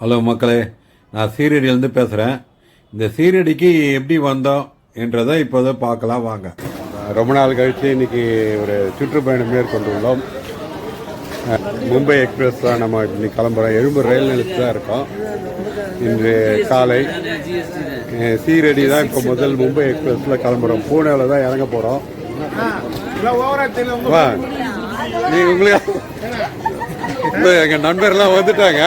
Hello மக்களே நான் சீரடியிலேருந்து பேசுகிறேன் இந்த சீரடிக்கு எப்படி வந்தோம் என்றதை இப்போதை பார்க்கலாம் வாங்க. ரொம்ப நாள் கழித்து இன்றைக்கி ஒரு சுற்றுப்பயணம் மேற்கொண்டுள்ளோம். மும்பை எக்ஸ்பிரஸ் தான் நம்ம இன்னைக்கு கிளம்புறோம். எழும்பூர் ரயில் நிலையத்தில் தான் இருக்கோம். இன்று காலை சீரடி தான் இப்போ முதல் மும்பை எக்ஸ்பிரஸில் கிளம்புறோம். பூனேவில் தான் இறங்க போகிறோம் வா. நீ உங்களுக்கு எங்கள் நண்பர்லாம் வந்துட்டாங்க.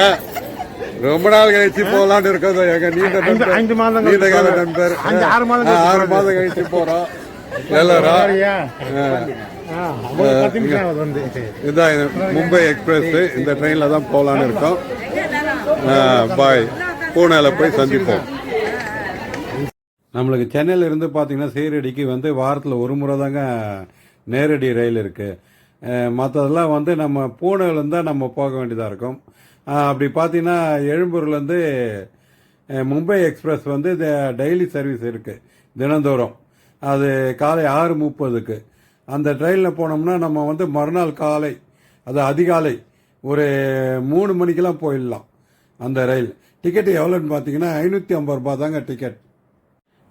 ரொம்ப நாள் கழிச்சு போகலான்னு இருக்கோம் எங்க நீண்ட நண்பர் ஐந்து மாதம் நீண்ட கால நண்பர். ஆறு மாதம் ஆறு மாதம் கழிச்சு போறோம். எல்லாரும் பத்து நிமிஷம் ஆகுது வந்து. இதுதான் இது மும்பை எக்ஸ்பிரஸ். இந்த ட்ரெயினில் தான் போகலான்னு இருக்கோம். பாய். பூனேல போய் சந்திப்போம். நம்மளுக்கு சென்னையில இருந்து பார்த்தீங்கன்னா சீரடிக்கு வந்து வாரத்தில் ஒரு முறை தாங்க நேரடி ரயில் இருக்குது மற்றதெல்லாம் வந்து நம்ம பூனேலேருந்து தான் நம்ம போக வேண்டியதாக இருக்கும். அப்படி பார்த்தீங்கன்னா எழும்பூர்லேருந்து மும்பை எக்ஸ்பிரஸ் வந்து டெய்லி சர்வீஸ் இருக்குது தினந்தோறும். அது காலை ஆறு முப்பதுக்கு. அந்த ட்ரெயினில் போனோம்னா நம்ம வந்து மறுநாள் காலை அது அதிகாலை ஒரு மூணு மணிக்கெலாம் போயிடலாம் அந்த ரயில். டிக்கெட் எவ்வளோன்னு பார்த்தீங்கன்னா ஐநூற்றி ஐம்பது ரூபா தாங்க டிக்கெட்.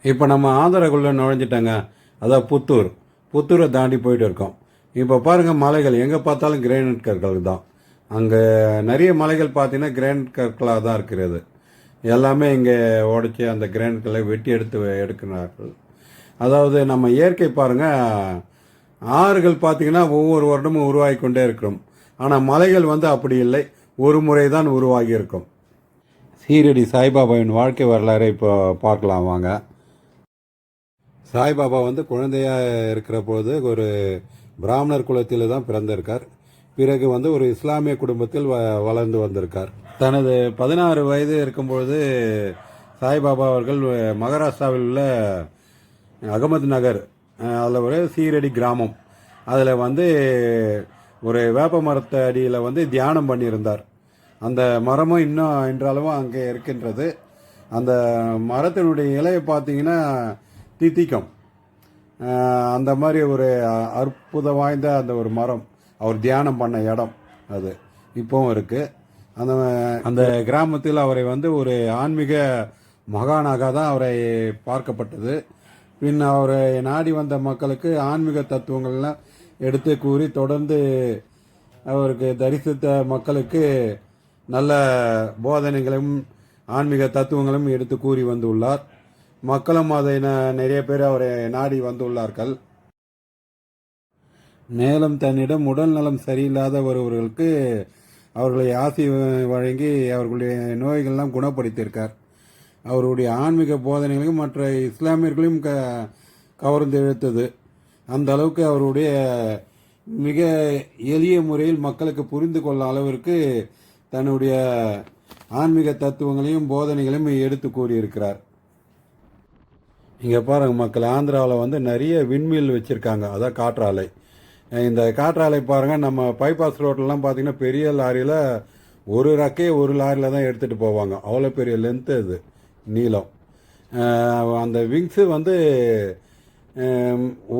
இப்போ நம்ம ஆந்திராக்குள்ளே நுழைஞ்சிட்டோங்க அதான் புத்தூர். புத்தூரை தாண்டி போயிட்டு இருக்கோம். இப்போ பாருங்கள் மலைகள். எங்கே பார்த்தாலும் கிரேனட் கற்கள் தான். அங்கே நிறைய மலைகள் பார்த்தீங்கன்னா கிரானைட் கற்களாக தான் இருக்கிறது. எல்லாமே இங்கே உடைச்சி அந்த கிரானைட்களை வெட்டி எடுத்து எடுக்கிறார்கள். அதாவது நம்ம இயற்கை பாருங்கள் ஆறுகள் பார்த்தீங்கன்னா ஒவ்வொரு வருடமும் உருவாகி கொண்டே இருக்கிறோம் ஆனால் மலைகள் வந்து அப்படி இல்லை. ஒரு முறை தான் உருவாகி இருக்கும். சீரடி சாய்பாபாவின் வாழ்க்கை வரலாறை இப்போ பார்க்கலாம் வாங்க. சாய்பாபா வந்து குழந்தையாக இருக்கிற போது ஒரு பிராமணர் குலத்தில் தான் பிறந்திருக்கார். பிறகு வந்து ஒரு இஸ்லாமிய குடும்பத்தில் வ- வளர்ந்து வந்திருக்கார். தனது பதினாறு வயது இருக்கும்பொழுது சாய்பாபா அவர்கள் மகாராஷ்டிராவில் உள்ள அகமது நகர் அதில் ஒரு சீரடி கிராமம். அதில் வந்து ஒரு வேப்ப மரத்த அடியில் வந்து தியானம் பண்ணியிருந்தார். அந்த மரமும் இன்னும் இன்றளவும் அங்கே இருக்கின்றது. அந்த மரத்தினுடைய இலையை பார்த்தீங்கன்னா தித்திக்கும். அந்த மாதிரி ஒரு அற்புதம் வாய்ந்த அந்த ஒரு மரம். அவர் தியானம் பண்ண இடம் அது. இப்போவும் இருக்குது அந்த அந்த கிராமத்தில் அவரை வந்து ஒரு ஆன்மீக மகானாக தான் அவரை பார்க்கப்பட்டது. பின் அவரை நாடி வந்த மக்களுக்கு ஆன்மீக தத்துவங்கள்லாம் எடுத்து கூறி தொடர்ந்து அவருக்கு தரிசித்த மக்களுக்கு நல்ல போதனைகளும் ஆன்மீக தத்துவங்களும் எடுத்து கூறி வந்துள்ளார். மக்களும் அதை ந- நிறைய பேர் அவரை நாடி வந்துள்ளார்கள். மேலும் தன்னிடம் உடல் நலம் சரியில்லாத ஒருவர்களுக்கு அவர்களை ஆசி வழங்கி அவர்களுடைய நோய்கள்லாம் குணப்படுத்தியிருக்கார். அவருடைய ஆன்மீக போதனைகளையும் மற்ற இஸ்லாமியர்களையும் க கவர்ந்து இழுத்தது. அந்த அளவுக்கு அவருடைய மிக எளிய முறையில் மக்களுக்கு புரிந்து கொள்ள அளவிற்கு தன்னுடைய ஆன்மீக தத்துவங்களையும் போதனைகளையும் எடுத்து கூறியிருக்கிறார். இங்கே பாருங்கள் மக்கள் ஆந்திராவில் வந்து நிறைய விண்மீல் வச்சுருக்காங்க அதான் காற்றாலை. இந்த காற்றாலை பாருங்கள் நம்ம பைபாஸ் ரோட்லலாம் பார்த்தீங்கன்னா பெரிய லாரியில் ஒரு ரக்கே ஒரு லாரியில் தான் எடுத்துகிட்டு போவாங்க. அவ்வளோ பெரிய லென்த்து அது நீளம். அந்த விங்ஸு வந்து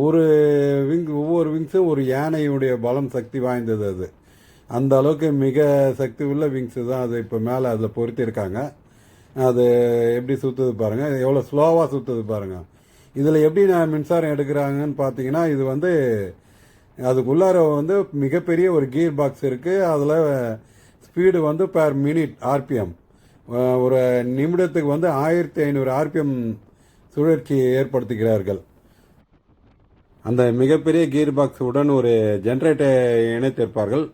ஒரு விங் ஒவ்வொரு விங்ஸும் ஒரு யானையுடைய பலம் சக்தி வாய்ந்தது அது. அந்த அளவுக்கு மிக சக்தி உள்ள விங்ஸு தான் அது இப்போ மேலே அதில் பொருத்தியிருக்காங்க அது எப்படி சுற்றுது பாருங்கள் எவ்வளோ ஸ்லோவாக சுற்றுது பாருங்கள் இதில் எப்படி நான் மின்சாரம் எடுக்கிறாங்கன்னு பார்த்தீங்கன்னா இது வந்து அதுக்குள்ளார வந்து மிகப்பெரிய ஒரு கியர் பாக்ஸ் இருக்குது அதில் ஸ்பீடு வந்து பர் மினிட் ஆர்பிஎம் ஒரு நிமிடத்துக்கு வந்து ஆயிரத்தி ஐநூறு ஆர்பிஎம் சுழற்சி ஏற்படுத்துகிறார்கள். அந்த மிகப்பெரிய கியர் பாக்ஸ் உடன் ஒரு ஜென்ரேட்டரை இணைத்திருப்பார்கள்.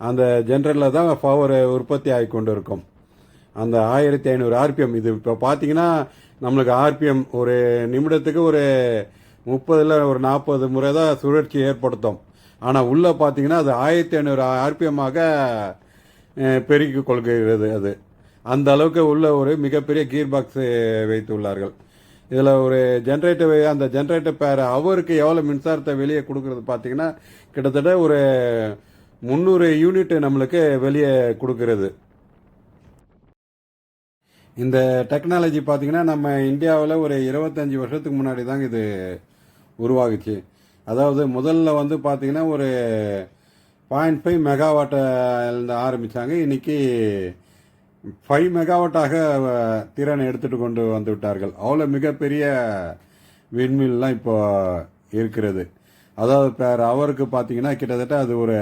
அந்த ஜென்ரேட்டரில் தான் பவர் உற்பத்தி ஆகி கொண்டு இருக்கும் அந்த ஆயிரத்தி ஐநூறு ஆர்பிஎம் இது இப்போ பார்த்தீங்கன்னா நம்மளுக்கு ஆர்பிஎம் ஒரு நிமிடத்துக்கு ஒரு முப்பதில் ஒரு நாற்பது முறை தான் சுழற்சி ஏற்படுத்தும். ஆனால் உள்ளே பார்த்தீங்கன்னா அது ஆயிரத்தி ஐநூறு ஆர்பிஎம்மாக பெருக்கிக் கொள்கிறது அது. அந்த அளவுக்கு உள்ள ஒரு மிகப்பெரிய கீர் பாக்ஸ் வைத்துள்ளார்கள். இதில் ஒரு ஜென்ரேட்டர் அந்த ஜென்ரேட்டர் பேர் அவருக்கு எவ்வளோ மின்சாரத்தை வெளியே கொடுக்கறது பார்த்தீங்கன்னா கிட்டத்தட்ட ஒரு முந்நூறு யூனிட் நம்மளுக்கு வெளியே கொடுக்கறது. இந்த டெக்னாலஜி பார்த்தீங்கன்னா நம்ம இந்தியாவில் ஒரு இருபத்தஞ்சி வருஷத்துக்கு முன்னாடி தாங்க இது உருவாகுச்சு. அதாவது முதல்ல வந்து பார்த்தீங்கன்னா ஒரு பாயிண்ட் ஃபைவ் மெகாவாட்டிலிருந்து ஆரம்பித்தாங்க இன்றைக்கி ஃபைவ் மெகாவாட்டாக அஹ், திறன் எடுத்துட்டு கொண்டு வந்து விட்டார்கள். அவ்வளோ மிகப்பெரிய விண்மில்லாம் இப்போ இருக்கிறது. அதாவது பேர் அவருக்கு பார்த்தீங்கன்னா கிட்டத்தட்ட அது ஒரு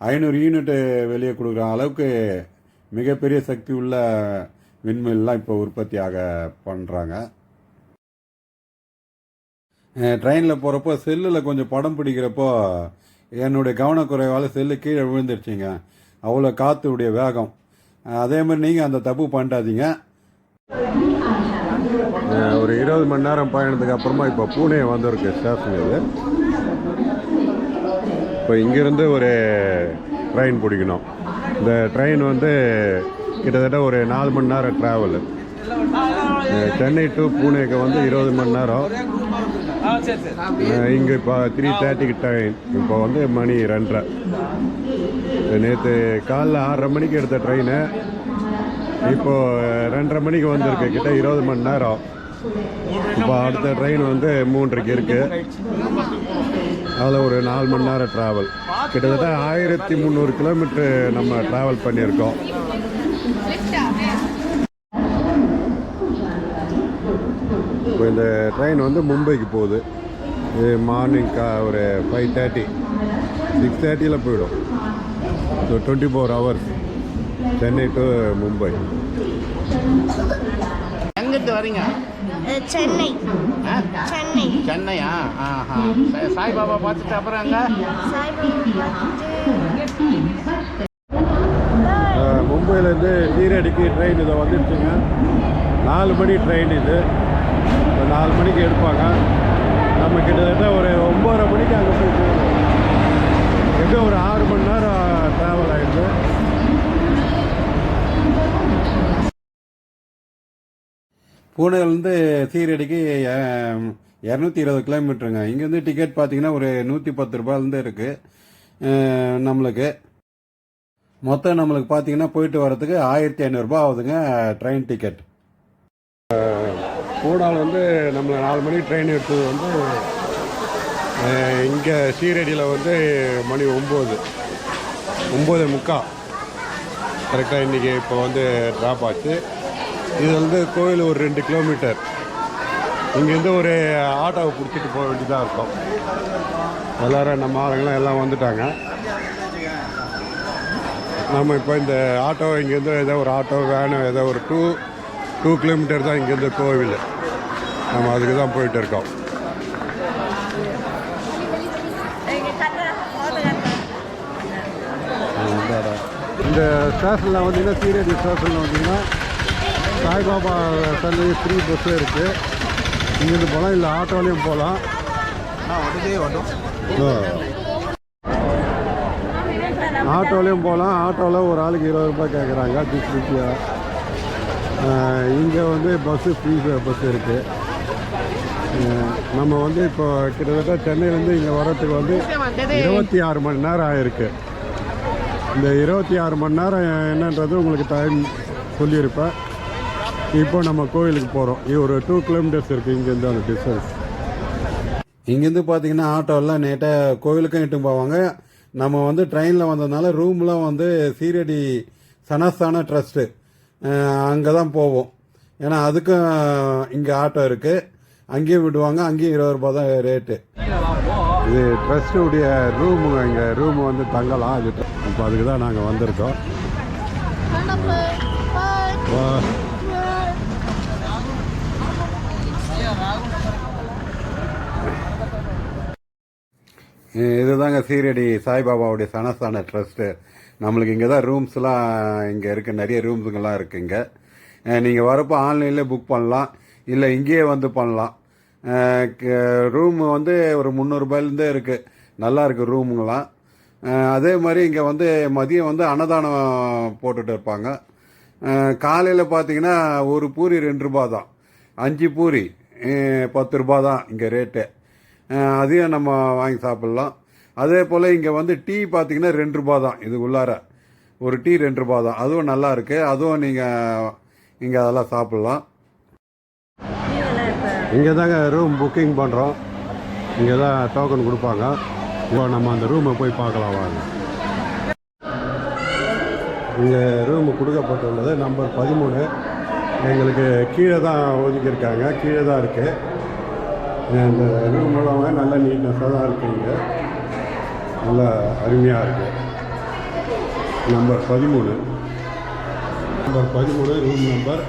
ஐநூறு யூனிட் வெளியே கொடுக்குற அளவுக்கு மிகப்பெரிய சக்தி உள்ள விண்மில்லாம் இப்போ உற்பத்தியாக பண்ணுறாங்க ட்ரெயினில் போகிறப்போ செல்லில் கொஞ்சம் படம் பிடிக்கிறப்போ என்னுடைய கவனக்குறைவால் செல்லு கீழே விழுந்துருச்சுங்க. அவ்வளோ காற்றுடைய வேகம். அதே மாதிரி நீங்கள் அந்த தப்பு பண்ணிட்டாதீங்க ஒரு இருபது மணி நேரம் பயணத்துக்கு அப்புறமா இப்போ பூனே வந்திருக்கு ஸ்டேஷன் இது இப்போ இங்கேருந்து ஒரு ட்ரெயின் பிடிக்கணும். இந்த ட்ரெயின் வந்து கிட்டத்தட்ட ஒரு நாலு மணி நேரம் ட்ராவலு சென்னை டு பூனேக்கு வந்து இருபது மணி நேரம். இங்கே இப்போ த்ரீ தேர்ட்டிக்கு டைம் இப்போ வந்து மணி ரெண்டரை. நேற்று காலைல ஆறரை மணிக்கு எடுத்த ட்ரெயினு இப்போ ரெண்டரை மணிக்கு வந்திருக்கு. கிட்ட இருபது மணி நேரம். இப்போ அடுத்த ட்ரெயின் வந்து மூன்றரைக்கு இருக்கு. அதில் ஒரு நாலு மணி நேரம் ட்ராவல் கிட்டத்தட்ட ஆயிரத்தி முந்நூறு கிலோமீட்டர் நம்ம ட்ராவல் பண்ணியிருக்கோம். இப்போ இந்த ட்ரெயின் வந்து மும்பைக்கு போகுது. இது மார்னிங் கா ஒரு ஃபைவ் தேர்ட்டி சிக்ஸ் தேர்ட்டியில் போயிடும். So twenty four hours Chennai to Mumbai. எங்கிட்டு வரீங்க சென்னை. ஆ? சென்னை. சென்னையா? ஆஹா சாய்பாபா பார்த்துட்டு அப்புறம் அங்க மும்பையிலேருந்து நீரடிக்கு ட்ரெயின் இதை வந்துடுச்சுங்க நாலு மணி ட்ரெயின் இது. இப்போ நாலு மணிக்கு எடுப்பாங்க. நம்ம கிட்டத்தட்ட ஒரு ஒம்பதரை மணிக்கு அங்கே போய் போகணும் எங்கே ஒரு ஆறு மணி நேரம் ட்ராவல் ஆகிடுது பூனேலேருந்து சீரடிக்கு இரநூத்தி இருபது கிலோமீட்டருங்க. இங்கேருந்து டிக்கெட் பார்த்தீங்கன்னா ஒரு நூற்றி பத்து ரூபாயிலேருந்து இருக்குது நம்மளுக்கு. மொத்தம் நம்மளுக்கு பார்த்தீங்கன்னா போயிட்டு வரதுக்கு ஆயிரத்தி ஐநூறுரூபா ஆகுதுங்க ட்ரெயின் டிக்கெட் கூடால் வந்து நம்ம நாலு மணிக்கு ட்ரெயின் எடுத்தது வந்து இங்கே சீரடியில் வந்து மணி ஒம்பது. ஒம்பது முக்கால் கரெக்டாக இன்றைக்கி இப்போ வந்து ட்ராப் ஆச்சு. இது வந்து கோயில் ஒரு ரெண்டு கிலோமீட்டர் இங்கேருந்து ஒரு ஆட்டோவை பிடிச்சிட்டு போக வேண்டியதாக இருக்கும். எல்லோரும் நம்ம ஆளுங்களாம் எல்லாம் வந்துட்டாங்க. நம்ம இப்போ இந்த ஆட்டோ இங்கேருந்து ஏதோ ஒரு ஆட்டோ வேனு ஏதோ ஒரு டூ டூ கிலோமீட்டர் தான் இங்கேருந்து கோவில். நம்ம அதுக்கு தான் போயிட்டு இருக்கோம். இந்த ஸ்டேஷனில் வந்தீங்கன்னா சீரடி ஸ்டேஷனில் வந்தீங்கன்னா சாய்பாபா சன்னதி ஃப்ரீ பஸ்ஸு இருக்குது இங்கேருந்து போகலாம் இல்லை ஆட்டோலையும் போகலாம் ஆட்டோலையும் போகலாம் ஆட்டோவில் ஒரு ஆளுக்கு இருபது ரூபாய் கேட்குறாங்க பிஸ் பிஸியாக இங்கே வந்து பஸ்ஸு ஃப்ரீ பஸ் இருக்குது நம்ம வந்து இப்போ கிட்டத்தட்ட சென்னையிலேருந்து இங்கே வர்றதுக்கு வந்து இருபத்தி ஆறு மணி நேரம் ஆயிருக்கு. இந்த இருபத்தி ஆறு மணி நேரம் என்னன்றது உங்களுக்கு டைம் சொல்லியிருப்பேன். இப்போ நம்ம கோயிலுக்கு போகிறோம் இது ஒரு டூ கிலோமீட்டர்ஸ் இருக்குது இங்கேருந்து அந்த டிஸ்டன்ஸ் இங்கேருந்து பார்த்தீங்கன்னா ஆட்டோலாம் நேட்டாக கோவிலுக்கும் இட்டு போவாங்க. நம்ம வந்து ட்ரெயினில் வந்ததுனால ரூம்லாம் வந்து சீரடி சனஸ்தான ட்ரஸ்ட்டு அங்கே தான் போவோம். ஏன்னா அதுக்கும் இங்கே ஆட்டோ இருக்குது அங்கேயும் விடுவாங்க அங்கேயும் இருபது ரூபா தான் ரேட்டு இது ட்ரஸ்ட்டுடைய ரூமுங்க இங்கே ரூம் வந்து தங்கலாம். அது இப்போ அதுக்கு தான் நாங்கள் வந்திருக்கோம். இதுதாங்க சீரடி சாய்பாபாவுடைய சனஸ்தான ட்ரஸ்ட்டு நம்மளுக்கு இங்கே தான் ரூம்ஸ்லாம் இங்கே இருக்குது நிறைய ரூம்ஸுங்கெல்லாம் இருக்குது இங்கே. நீங்கள் வரப்போ ஆன்லைன்லேயே புக் பண்ணலாம். இல்லை இங்கேயே வந்து பண்ணலாம். ரூம் வந்து ஒரு முந்நூறுபாயிலேருந்தே இருக்குது நல்லா இருக்குது ரூமுங்களாம் அதே மாதிரி இங்கே வந்து மதியம் வந்து அன்னதானம் போட்டுட்டு இருப்பாங்க. காலையில் பார்த்தீங்கன்னா ஒரு பூரி ரெண்டு ரூபா தான் அஞ்சு பூரி பத்து ரூபா தான் இங்கே ரேட்டு அதையும் நம்ம வாங்கி சாப்பிட்லாம். அதே போல் இங்கே வந்து டீ பார்த்தீங்கன்னா ரெண்டு ரூபா தான் இது உள்ளார. ஒரு டீ ரெண்டு ரூபா தான் அதுவும் நல்லா இருக்குது அதுவும் நீங்கள் இங்கே அதெல்லாம் சாப்பிட்லாம். இங்கே தாங்க ரூம் புக்கிங் பண்ணுறோம் இங்கே தான் டோக்கன் கொடுப்பாங்க. இப்போ நம்ம அந்த ரூமை போய் பார்க்கலாம் வாங்க. இங்கே ரூமு கொடுக்கப்பட்டுள்ளது. நம்பர் பதிமூணு. எங்களுக்கு கீழே தான் ஒதுக்கியிருக்காங்க. கீழே தான் இருக்குது இந்த ரூம் எல்லாமே நல்ல நீட்னஸாக தான் இருக்குது இங்கே. நல்லா அருமையாக இருக்குது நம்பர் பதிமூணு. நம்பர் பதிமூணு ரூம் நம்பர்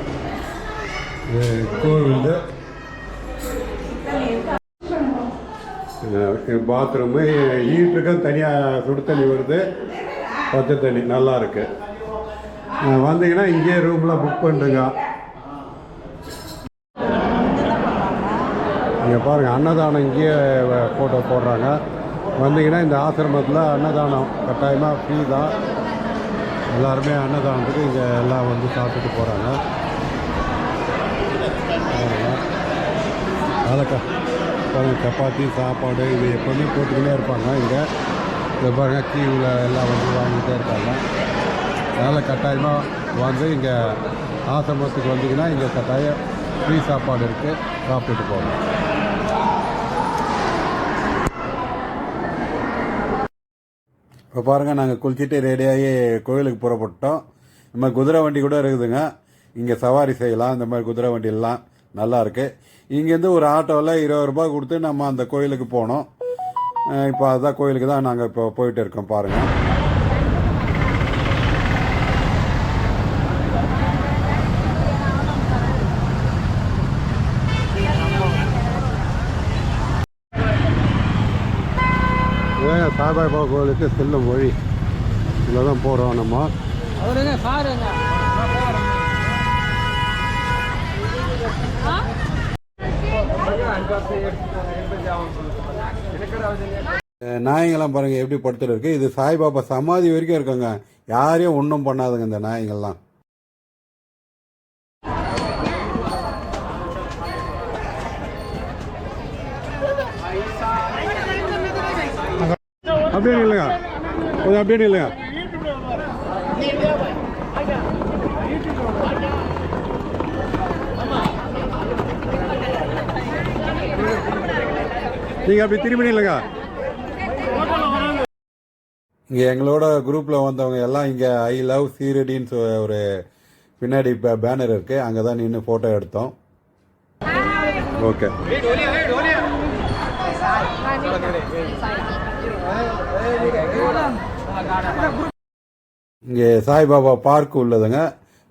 கோவில் பாத்ரூமு ஹீட்டருக்கும் தனியாக சுடு தண்ணி வருது. பச்சை தண்ணி நல்லா இருக்கு. வந்தீங்கன்னா இங்கேயே ரூம்லாம் புக் பண்ணுங்க இங்கே பாருங்கள் அன்னதானம் இங்கேயே ஃபோட்டோ போடுறாங்க. வந்தீங்கன்னா இந்த ஆசிரமத்தில் அன்னதானம் கட்டாயமாக ஃப்ரீ தான். எல்லாருமே அன்னதானத்துக்கு இங்கே எல்லாம் வந்து சாப்பிட்டுட்டு போகிறாங்க பாருங்க. பாருங்க சப்பாத்தி சாப்பாடு இது எப்போவுமே போட்டுக்கிட்டே இருப்பாங்க இங்கே. இதை பாருங்க கீவில் எல்லாம் வந்து வாங்கிட்டே இருக்காங்க. அதனால் கட்டாயமாக வந்து இங்கே ஆசிரமத்துக்கு வந்தீங்கன்னா இங்கே கட்டாயம் ஃப்ரீ சாப்பாடு இருக்குது சாப்பிட்டுட்டு போகணும் இப்போ பாருங்கள் நாங்கள் குளிச்சுட்டு ரெடியாகி கோயிலுக்கு புறப்பட்டோம் இந்த மாதிரி குதிரை வண்டி கூட இருக்குதுங்க. இங்கே சவாரி செய்யலாம். இந்த மாதிரி குதிரை வண்டியெல்லாம் நல்லா இருக்குது இங்கேருந்து ஒரு ஆட்டோவில் இருபது ரூபாய் கொடுத்து நம்ம அந்த கோயிலுக்கு போனோம். இப்போ அதுதான் கோயிலுக்கு தான் நாங்கள் இப்போ போயிட்டு இருக்கோம் பாருங்கள் சாய்பாபா கோயிலுக்கு செல்லும் வழி? இதில் தான் போகிறோம் நம்ம அஹ் நாயங்கள்லாம் பாருங்கள் எப்படி படுத்துட்டு இருக்கு இது சாய்பாபா சமாதி வரைக்கும் இருக்குங்க. யாரையும் ஒன்றும் பண்ணாதுங்க இந்த நாயங்கள்லாம் அப்படியே இல்லைங்க கொஞ்சம் அப்படியே இல்லைங்க நீங்கள் அப்படி திரும்பி இல்லைங்க இங்கே எங்களோட குரூப்பில் வந்தவங்க எல்லாம் இங்கே ஐ லவ் சீரடின்னு சொ- ஒரு பின்னாடி பேனர் இருக்குது அங்கே தான் நின்று ஃபோட்டோ எடுத்தோம். ஓகே இங்கே சாய்பாபா பார்க் உள்ளதுங்க.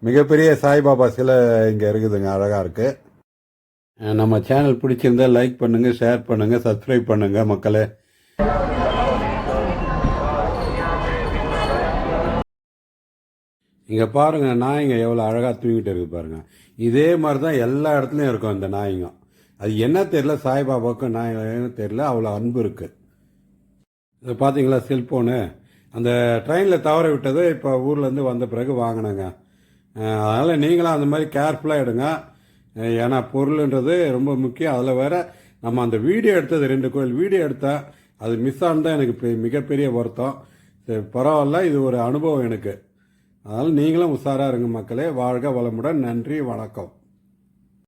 மிகப்பெரிய சாய்பாபா சிலை இங்கே இருக்குதுங்க அழகாக இருக்கு. அஹ் நம்ம சேனல் பிடிச்சிருந்தா லைக் பண்ணுங்க ஷேர் பண்ணுங்க சப்ஸ்கிரைப் பண்ணுங்க மக்களே. இங்கே பாருங்க நாய்ங்க எவ்வளோ அழகாக தூங்கிட்டு இருக்கு பாருங்க. இதே மாதிரி தான் எல்லா இடத்துலையும் இருக்கும் இந்த நாய்ங்க. அது என்ன தெரியல சாய்பாபாவுக்கும் நாய்ன்னு தெரியல அவ்வளோ அன்பு இருக்கு. இது பார்த்தீங்களா செல்ஃபோனு அந்த ட்ரெயினில் தவற விட்டது இப்போ ஊர்லேருந்து வந்த பிறகு வாங்கினேங்க. அதனால் நீங்களும் அந்த மாதிரி கேர்ஃபுல்லாக எடுங்க. ஏன்னா பொருள்ன்றது ரொம்ப முக்கியம். அதில் வேற நம்ம அந்த வீடியோ எடுத்தது ரெண்டு கோயில் வீடியோ எடுத்தா அது மிஸ் ஆனதான் எனக்கு பெ- மிகப்பெரிய வருத்தம். சரி பரவாயில்ல இது ஒரு அனுபவம் எனக்கு. அதனால் நீங்களும் உஷாராக இருங்க மக்களே. வாழ்க வளமுடன். நன்றி வணக்கம்.